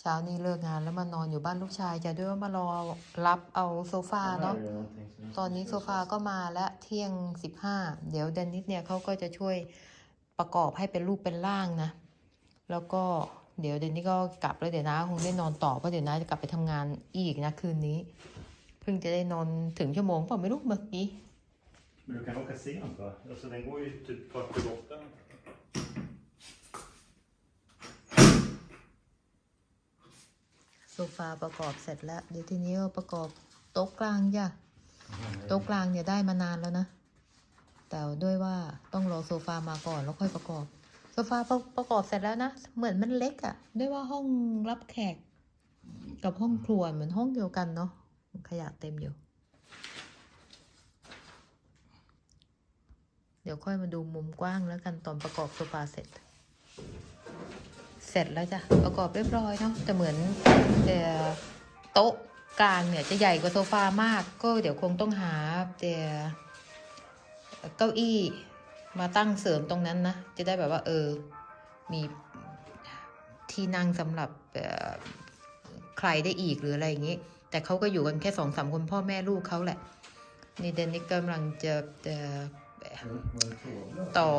เช้านี้เลิกงานแล้วมานอนอยู่บ้านลูกชายจะด้วยว่ามารอรับเอาโซฟาเนาะ Här är någonting som jag ตอนนี้โซฟาก็มาแล้วเที่ยงสิบห้าเดี๋ยวเดนนิสเนี่ยเขาก็จะช่วยประกอบให้เป็นรูปเป็นร่างนะ แล้วก็เดี๋ยวเดนนิสก็กลับแล้วเดี๋ยวน้าคงได้นอนต่อเพราะเดี๋ยวน้าจะกลับไปทำงานอีกนะคืนนี้ เพิ่งจะได้นอนถึงชั่วโมงเปล่าไม่รู้เมื่อกี้ Men du kan åka sent va? Alltså den går ju typ kvart över åtta. โซ ฟาประกอบเสร็จแล้ว เดี๋ยวทีนี้ก็ประกอบโต๊ะกลางจ้ะโต๊ะกลางเนี่ยได้มานานแล้วนะ แต่ด้วยว่าต้องรอโซฟามาก่อนแล้วค่อยประกอบ โซฟาประประกอบเสร็จแล้วนะ เหมือนมันเล็กอะด้วยว่าห้องรับแขก กับห้องครัวเหมือนห้องเดียวกันเนาะ ขยะเต็มอยู่ เดี๋ยวค่อยมาดูมุมกว้างแล้วกันตอนประกอบโซฟาเสร็จ เสร็จแล้วจ้ะประกอบเรียบร้อยเนาะแต่เหมือนเอ่อโต๊ะกลางเนี่ยจะใหญ่กว่าโซฟามาก ก็เดี๋ยวคงต้องหาเดี๋ยวเก้าอี้มาตั้งเสริมตรงนั้นนะ จะได้แบบว่า เออ มีที่นั่งสำหรับเอ่อใครได้อีกหรืออะไรอย่างนี้ แต่เขาก็อยู่กันแค่สองสามคนพ่อแม่ลูกเขาแหละ นี่เดนนิกกำลังจะจะต่อ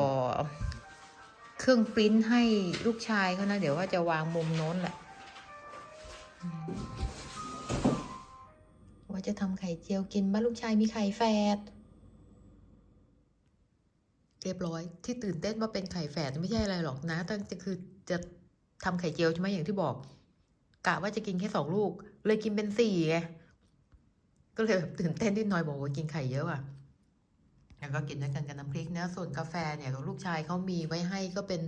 เครื่องปริ้นให้ลูกชายเขานะ เดี๋ยวว่าจะวางมุมโน้นแหละ ว่าจะทำไข่เจียวกินบ้านลูกชายมีไข่แฝดเรียบร้อย ที่ตื่นเต้นว่าเป็นไข่แฝดไม่ใช่อะไรหรอกนะตั้งจะคือจะทำไข่เจียวใช่ไหมอย่างที่บอกกะว่าจะกินแค่สองลูก เลยกินเป็นสี่ไงก็เลยแบบตื่นเต้นนิดหน่อยบอกว่ากินไข่เยอะอะ แล้วก็กินด้วยกันกับน้ำพริกนะส่วนกาแฟเนี่ยลูกชายเขามีไว้ให้ก็เป็น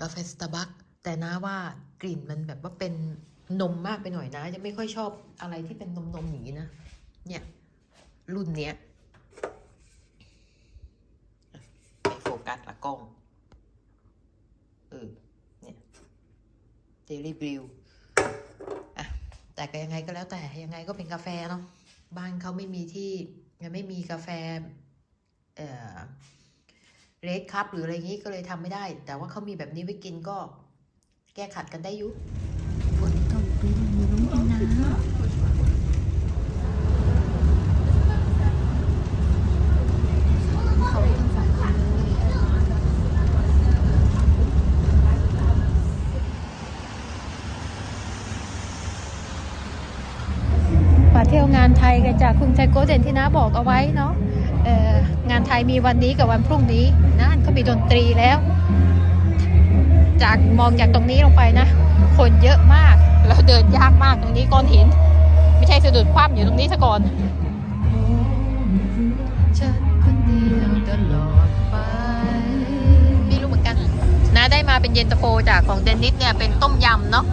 กาแฟสตาร์บัคแต่นะว่ากลิ่นมันแบบว่าเป็นนมมากไปหน่อยนะ จะไม่ค่อยชอบอะไรที่เป็นนมนมอย่างนี้นะ เนี่ย รุ่นเนี้ยไม่โฟกัสละกล้องเออเนี่ยเดลี่บริวอะแต่ก็ยังไงก็แล้วแต่ยังไงก็เป็นกาแฟเนาะบ้านเขาไม่มีที่ ยังไม่มีกาแฟเอ่อเรดคัพหรืออะไรอย่างนี้ก็เลยทำไม่ได้ แต่ว่าเขามีแบบนี้ไว้กินก็แก้ขัดกันได้อยุฝนตกด้วยมีน้องกินน้ำเขาทั้งสองคนเลยมาเที่ยว งานไทยกันจากกรุงไทยโกเดนที่น้าบอกเอาไว้เนาะงานไทยมีวันนี้กับวันพรุ่งนี้นะเขามีดนตรีแล้ว จากมองจากตรงนี้ลงไปนะ คนเยอะมากแล้วเดินยากมากตรงนี้ก้อนหิน ไม่ใช่สะดุดคว่ำอยู่ตรงนี้ซะก่อนฉันคนเดียวตลอดไปไม่รู้เหมือนกันนะได้มาเป็นเย็นตาโฟจากของเดนนิสเนี่ยเป็นต้มยำเนาะ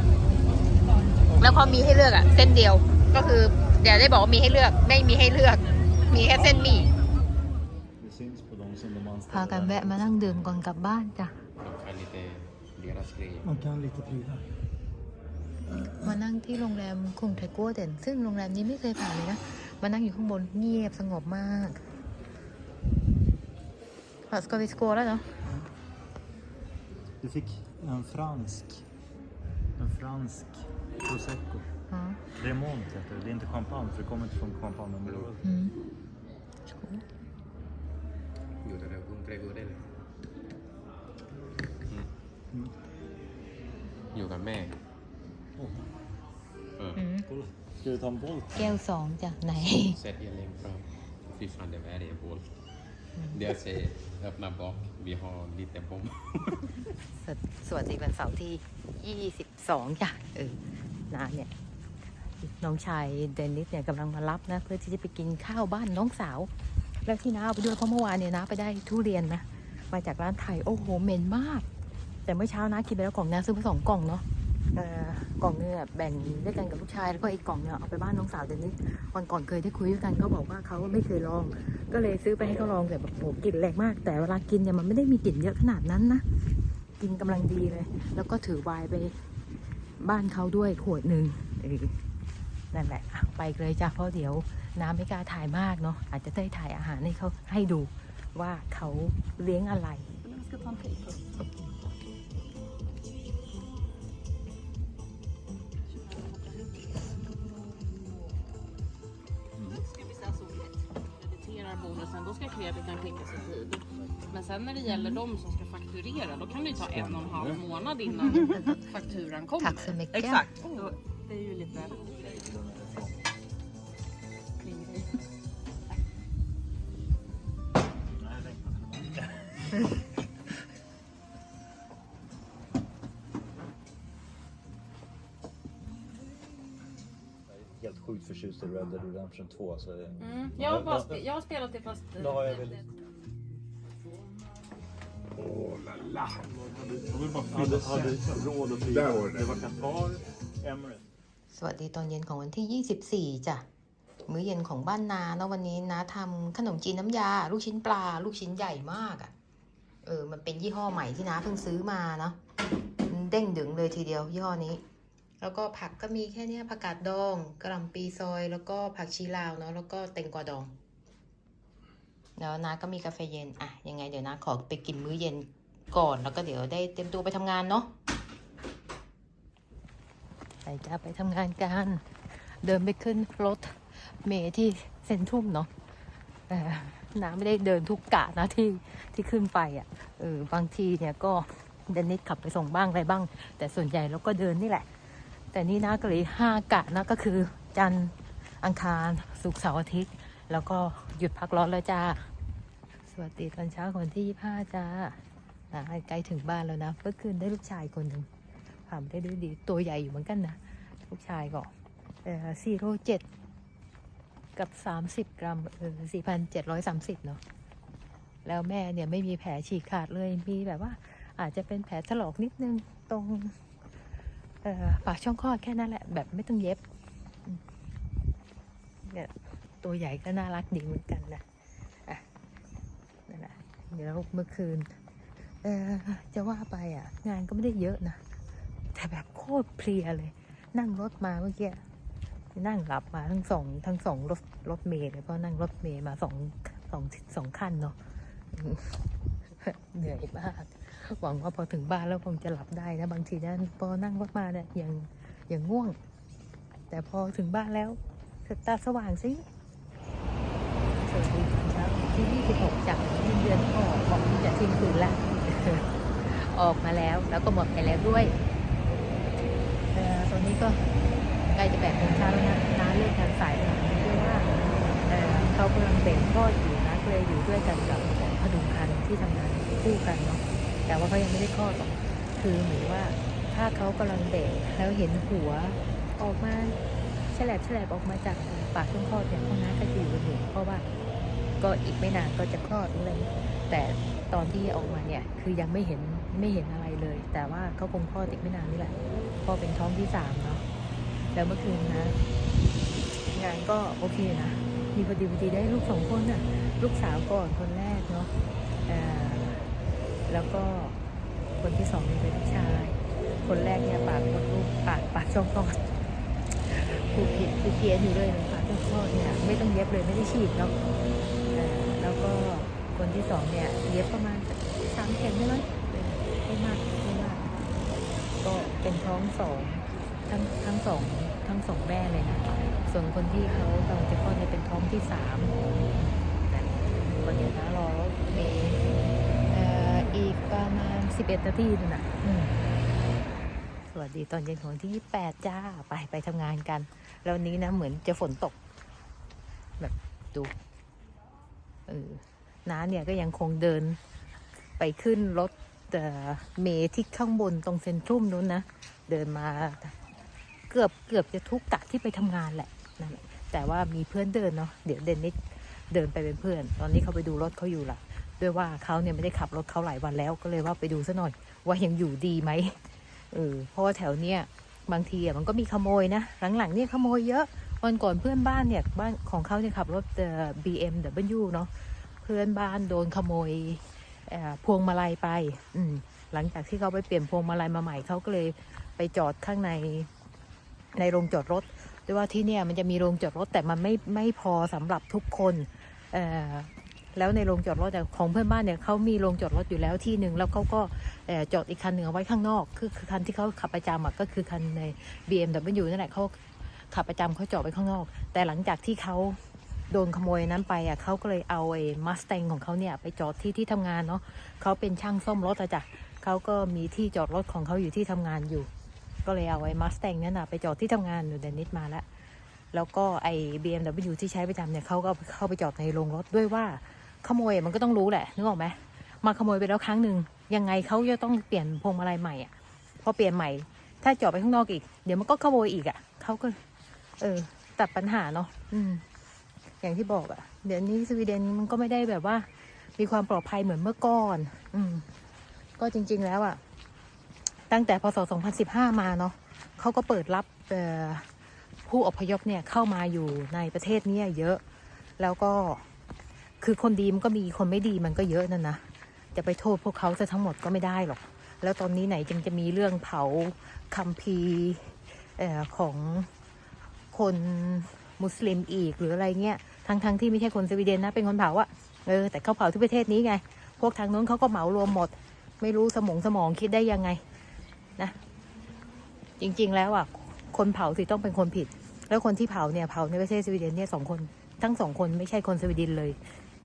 แล้วเขามีให้เลือกอะเส้นเดียวก็คือ เดี๋ยวได้บอกว่ามีให้เลือกไม่มีให้เลือก มีแค่เส้นหมี่ Det syns på dem som de พากัน anställer. แวะมานั่งดื่มก่อนกลับบ้านจ้ะ De kan lite deras grejer. Man kan lite prylar. มานั่งที่โรงแรมคงไทกัวเด่นซึ่งโรงแรมนี้ไม่เคยผ่านเลยนะมานั่งอยู่ข้างบนเงียบสงบมากเราสกอวิสกัวแล้วเนาะ Du fick en fransk. En fransk prosecco. อ๋อ Remont heter det. Det är inte champagne för det kommer inte från champagneområdet. อืมอยู่แต่เดี๋ยวกรุงเทพได้เลยอืม Mm. อยู่กับแม่ Åh, เอออืม kolla. Ska du ta en Bolt? แก้วสองจ้ะไหน Sätt er längst fram. Fy fan, det där är hål. Det säger öppna bak. Vi har lite bomb. สวสวัสดีวันเสาร์ที่ 22 จ้ะเออนาเนี่ย น้องชายเดนนิสเนี่ยกำลังมารับนะ เพื่อที่จะไปกินข้าวบ้านน้องสาว แล้วที่น้าเอาไปด้วยเพราะเมื่อวานเนี่ยน้าไปได้ทุเรียนนะมาจากร้านไทยโอ้โหเหม็นมาก แต่เมื่อเช้าน้ากินไปแล้วกล่องน้าซื้อมาสองกล่องเนาะกล่องเนึงอแบ่งด้วยกันกับลูกชายแล้วก็อีกกล่องเนี่ยเอาไปบ้านน้องสาวเดนนิสวันก่อนเคยได้คุยด้วยกันเขาบอกว่าเขาไม่เคยลอง ก็เลยซื้อไปให้เขาลองแต่แบบโหกลิ่นแรงมาก แต่เวลากินเนี่ยมันไม่ได้มีกลิ่นเยอะขนาดนั้นนะกินกำลังดีเลย แล้วก็ถือวน์ไปบ้านเขาด้วยขวดหนึ่งเออ นั่นแหละไปเลยจ้ะเพราะเดี๋ยวน้ำไม่กล้าถ่ายมากเนาะอาจจะได้ถ่ายอาหารให้เขาให้ดูว่าเขาเลี้ยงอะไร Men sen när det gäller de som ska fakturera, då kan det ju ta en och en halv månad innan fakturan kommer. Tack så mycket. Exakt. Det är ju lite... Helt sjukt förtjust i Red Dead Redemption 2. Så det... Mm. Jag, har bara spe- jag har spelat det fast... eh, Då har jag väldigt... Hade, hade råd att flyga. Det var Qatar, Emirates. สวัสดีตอนเย็นของวันที่ 24 จ้ะ มื้อเย็นของบ้านนาเนาะวันนี้นาทำขนมจีนน้ำยา ลูกชิ้นปลา ลูกชิ้นใหญ่มากอะ่ะ เออ มันเป็นยี่ห้อใหม่ที่น้าเพิ่งซื้อมาเนาะเด้งดึงเลยทีเดียวยี่ห้อนี้ แล้วก็ผักก็มีแค่เนี้ยผักกาดดองกระหล่ำปีซอย แล้วก็ผักชีลาวเนาะแล้วก็เต็งกวาดอง แล้วน้าก็มีกาแฟเย็นอะยังไงเดี๋ยวน้าขอไปกินมื้อเย็นก่อนแล้วก็เดี๋ยวได้เตรียมตัวไปทำงานเนาะไปจะไปทำงานกันเดินไปขึ้นรถเมล์ที่เซ็นทรัลเนาะ น้าไม่ได้เดินทุกกะนะที่ที่ขึ้นไปอะ่ะเออบางทีเนี่ยก็เดนนิสขับไปส่งบ้างอะไรบ้าง แต่ส่วนใหญ่เราก็เดินนี่แหละ แต่นี่นะก็เลยห้ากะนะก็คือจันทร์อังคารศุกร์เสาร์อาทิตย์ แล้วก็หยุดพักร้อนแล้วจ้าสวัสดีตอนเช้าของวันที่ยี่ห้าจ้าอ่าใกล้ถึงบ้านแล้วนะเมื่อคืนได้ลูกชายคนหนึ่งผ่านได้ดีตัวใหญ่อยู่เหมือนกันนะลูกชายก็เออสี่โลเจ็ด กับสามสิบกรัมเออสี่พันเจ็ดร้อยสามสิบเนาะแล้วแม่เนี่ยไม่มีแผลฉีกขาดเลยมีแบบว่า อาจจะเป็นแผลถลอกนิดนึงตรงเอ่อปากช่องคลอดแค่นั้นแหละ แบบไม่ต้องเย็บเนี่ยตัวใหญ่ก็น่ารักดีเหมือนกันนะอะนั่นแหละเดี๋ยวเมื่อคืนเออจะว่าไปอะ งานก็ไม่ได้เยอะนะ แต่แบบโคตรเพลียเลย นั่งรถมาเมื่อกี้ นั่งหลับมาทั้งสองทั้งสองรถรถเมล์เลยพราะนั่งรถเมล์มาสองสองสองคันเนาะเหนื่อยมาก หวังว่าพอถึงบ้านแล้วคงจะหลับได้นะบางทีนะพอนั่งรถมาเนี่ยยังยังง่วง แต่พอถึงบ้านแล้วตาสว่างสิสวัสดีตอนเช้าที่ 26 จากเงินเดือนออกบอกจะทิ้งคืนละออกมาแล้วแล้วก็หมดไปแล้วด้วยเอ่ตอนนี้ก็ ใกล้จะแปดโมงเช้าแล้วนะน้าเลิกงานสายหน่อยด้วยว่าเอ่อเขากำลังเบ่งคลออยู่นะก็เลยอยู่ด้วยกันกับของพดุงคันที่ทำงานคู่กันเนาะแต่ว่าเขายังไม่ได้คลอดหรอกคือเหมือนว่าถ้าเขากำลังเบ่งแล้วเห็นหัวออกมาแฉลบแฉลบออกมาจากปากช่องคลอดเนี่ยพวกน้าก็จะอยู่กันอยู่เพราะว่าก็อีกไม่นานก็จะคลอดเลยแต่ตอนที่ออกมาเนี่ยคือยังไม่เห็นไม่เห็นอะไรเลย แต่ว่าเขาคงคลอดอีกไม่นานนี่แหละพอเป็นท้องที่สามเนาะ แล้วเมื่อคืนนะ งานก็โอเคนะ มีพอดีพอดีได้ลูกสองคนน่ะ ลูกสาวก่อนคนแรกเนาะแล้วก็คนที่สองเนี่เป็นลูกชาย คนแรกเนี่ยปากมดลูกปากปากช่องคลอดผูกผิดผูกเพี้ยนอยู่เลยปากช่องคลอดเนี่ยไม่ต้องเย็บเลยไม่ได้ฉีดเนาะแล้วก็คนที่สองเนี่ยเย็บประมาณสักสามเข็มได้ไหมไม่มากไม่มากก็เป็นท้องสองทั้งทั้งสอง ทั้งสองแม่เลยนะ ส่วนคนที่เขากำลังจะคลอดเนี่ยเป็นท้องที่สามนะวันเดียวนะรอรถเมล์เอ่ออีกประมาณสิบเอ็ดนาทีนึงนะสวัสดีตอนเย็นของที่แปดจ้า ไปไปทำงานกัน แล้ววันนี้นะ เหมือนจะฝนตก แบบดูเออน้าเนี่ยก็ยังคงเดินไปขึ้นรถเมล์ที่ข้างบนตรงเซ็นทรัลนู้นนะ เดินมา กือบเกือบจะทุกกะที่ไปทำงานแหละนั่นแหละแต่ว่ามีเพื่อนเดินเนาะเดี๋ยวเดนนิสเดินไปเป็นเพื่อน ตอนนี้เขาไปดูรถเขาอยู่ล่ะ ด้วยว่าเขาเนี่ยไม่ได้ขับรถเขาหลายวันแล้วก็เลยว่าไปดูซะหน่อย ว่ายังอยู่ดีไหมเออเพราะว่าแถวเนี้ยบางทีอะมันก็มีขโมยนะหลังๆเนี่ยขโมยเยอะวันก่อนเพื่อนบ้านเนี่ยบ้านของเขาเนี่ยขับรถเอ่อ BMW เนาะเพื่อนบ้านโดนขโมยเอ่อพวงมาลัยไป อืมหลังจากที่เขาไปเปลี่ยนพวงมาลัยมาใหม่เขาก็เลยไปจอดข้างใน ในโรงจอดรถด้วยว่าที่เนี่ยมันจะมีโรงจอดรถแต่มันไม่ไม่พอสำหรับทุกคนแล้วในโรงจอดรถของเพื่อนบ้านเนี่ยเขามีโรงจอดรถอยู่แล้วที่หนึ่งแล้วเขาก็จอดอีกคันหนึ่งเอาไว้ข้างนอก คือคันที่เขาขับประจำก็คือคันใน BMW นั่นแหละเขาขับประจำเขาจอดไว้ข้างนอก แต่หลังจากที่เขาโดนขโมยนั้นไปอะเขาก็เลยเอาไอ้มัสแตงของเขาเนี่ยไปจอดที่ที่ทำงานเนาะเขาเป็นช่างซ่อมรถอะจ้ะเขาก็มีที่จอดรถของเขาอยู่ที่ทำงานอยู่ ก็เลยเอาไอ้มัสแตงนั่นน่ะไปจอดที่ทำงานอยู่เดนนิสมาแล้ว แล้วก็ไอ้ BMW ที่ใช้ประจำเนี่ยเขาก็เข้าไปจอดในโรงรถด้วยว่าขโมยมันก็ต้องรู้แหละนึกออกไหมมาขโมยไปแล้วครั้งหนึ่งยังไงเขาจะต้องเปลี่ยนพวงมาลัยใหม่อะพอเปลี่ยนใหม่ ถ้าจอดไปข้างนอกอีก เดี๋ยวมันก็ขโมยอีกอะเขาก็ เออตัดปัญหาเนาะอืม อย่างที่บอกอะ เดี๋ยวนี้สวีเดนมันก็ไม่ได้แบบว่า มีความปลอดภัยเหมือนเมื่อก่อน อืม ก็จริง ๆ แล้วอะ ตั้งแต่พศ 2015 มาเนาะเขาก็เปิดรับผู้อพยพเนี่ยเข้ามาอยู่ในประเทศนี้เยอะ แล้วก็คือคนดีมันก็มีคนไม่ดีมันก็เยอะนั่นนะจะไปโทษพวกเขาจะทั้งหมดก็ไม่ได้หรอก แล้วตอนนี้ไหนจึงจะมีเรื่องเผาคัมภีร์ของคนมุสลิมอีกหรืออะไรเงี้ยทั้งๆทที่ไม่ใช่คนสวีเดนนะเป็นคนเผาอะเออแต่เขาเผาที่ประเทศนี้ไง พวกทางนู้นเขาก็เหมารวมหมด ไม่รู้สมองสมองคิดได้ยังไง นะจริง ๆ แล้วอะคนเผาสิต้องเป็นคนผิด แล้วคนที่เผาเนี่ยเผาในประเทศสวีเดนเนี่ยสองคน ทั้งสองคนไม่ใช่คนสวีเดนเลย